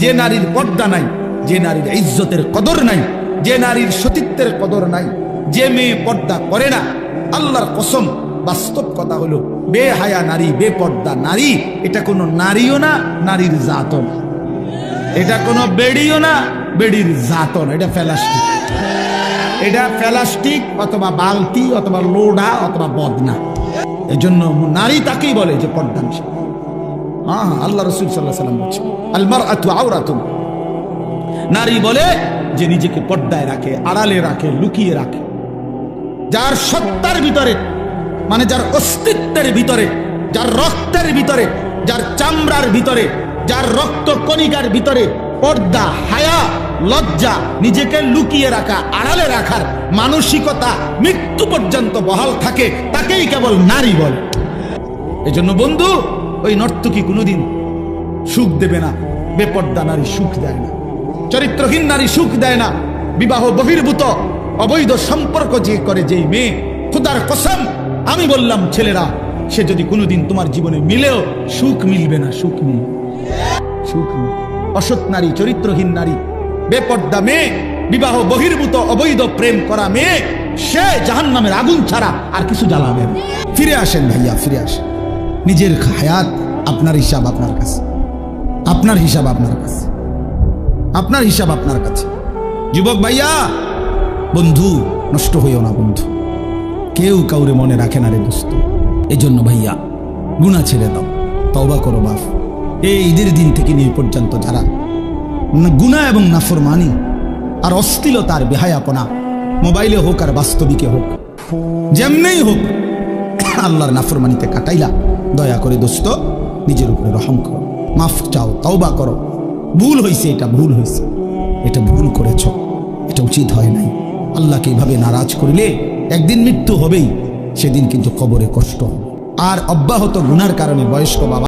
যে নারীর পর্দা নাই, যে নারীর ইজ্জতের কদর নাই, যে নারীর সতীত্বের কদর নাই, যে মেয়ে পর্দা করে না, আল্লাহর কসম, বাস্তব কথা হলো বেহায়া নারী, বেপর্দা নারী, এটা কোনো নারীও না, নারীর জাতও না। এটা কোনো বেড়িও না, বেড়ির জাতও না। এটা প্লাস্টিক এটা প্লাস্টিক অথবা বালতি অথবা লোডা অথবা বদনা। এজন্য নারী তাকেই বলে যে পর্দানশীল। হ্যাঁ আল্লাহ রসুল সাল্লাহ সাল্লাম বলছে আলমার আতু আওরাতুম নারী বলে যে নিজেকে পর্দায় রাখে, আড়ালে রাখে, লুকিয়ে রাখে। যার সত্তার ভিতরে মানে যার অস্তিত্বের ভিতরে, যার রক্তের ভিতরে, যার চামড়ার ভিতরে, যার রক্ত কণিকার ভিতরে পর্দা, হায়া, লজ্জা, নিজেকে লুকিয়ে রাখা, আড়ালে রাখার মানসিকতা মৃত্যু পর্যন্ত বহাল থাকে, তাকেই কেবল নারী বলে। এজন্য বন্ধু ওই নর্তকী কোনোদিন সুখ দেবে না, বেপর্দা নারী সুখ দেয় না, চরিত্রহীন নারী সুখ দেয় না, বিবাহ বহির্ভূত, অবৈধ সম্পর্ক যে করে যেই মেয়ে, খুদার কসম, আমি বললাম, ছেলেরা, সে যদি কোনোদিন তোমার জীবনে মিলেও সুখ মিলবে না, সুখ মিলবে সুখ। অসৎ নারী, চরিত্রহীন নারী, বেপর্দা মেয়ে, বিবাহ বহির্ভূত, অবৈধ প্রেম করা মেয়ে, সে জাহান নামের আগুন ছাড়া আর কিছু জ্বালাবে ফিরে আসেন ভাইয়া, ফিরে আসেন। নিজের হায়াত আপনার হিসাব আপনার কাছে। আপনার হিসাব আপনার কাছে। আপনার হিসাব আপনার কাছে। যুবক ভাইয়া, বন্ধু, নষ্ট হইও না বন্ধু। কেউ কাউরে মনে রাখে না রে দোস্ত। এই জন্য ভাইয়া গুণা ছেড়ে দাও। তওবা করো বাপ এই ঈদের দিন থেকে নিয়ে পর্যন্ত যারা গুনাহ এবং নাফরমানি আর অশ্লীলতা আর বেহায়াপনা, মোবাইলে হোক আর বাস্তবিকে হোক, যেমনেই হোক আল্লাহর নাফরমানিতে কাটাইলা। দয়া করে দোস্ত, নিজের উপরে রহম করো। মাফ চাও, তওবা করো। ভুল হয়েছে এটা ভুল হয়েছে এটা ভুল করেছ। এটা উচিত হয় নাই। আল্লাহকে এভাবে নারাজ করিলে একদিন মৃত্যু হবেই, সেদিন কিন্তু কবরে কষ্ট আর অব্যাহত গুনার কারণে বয়স্ক বাবা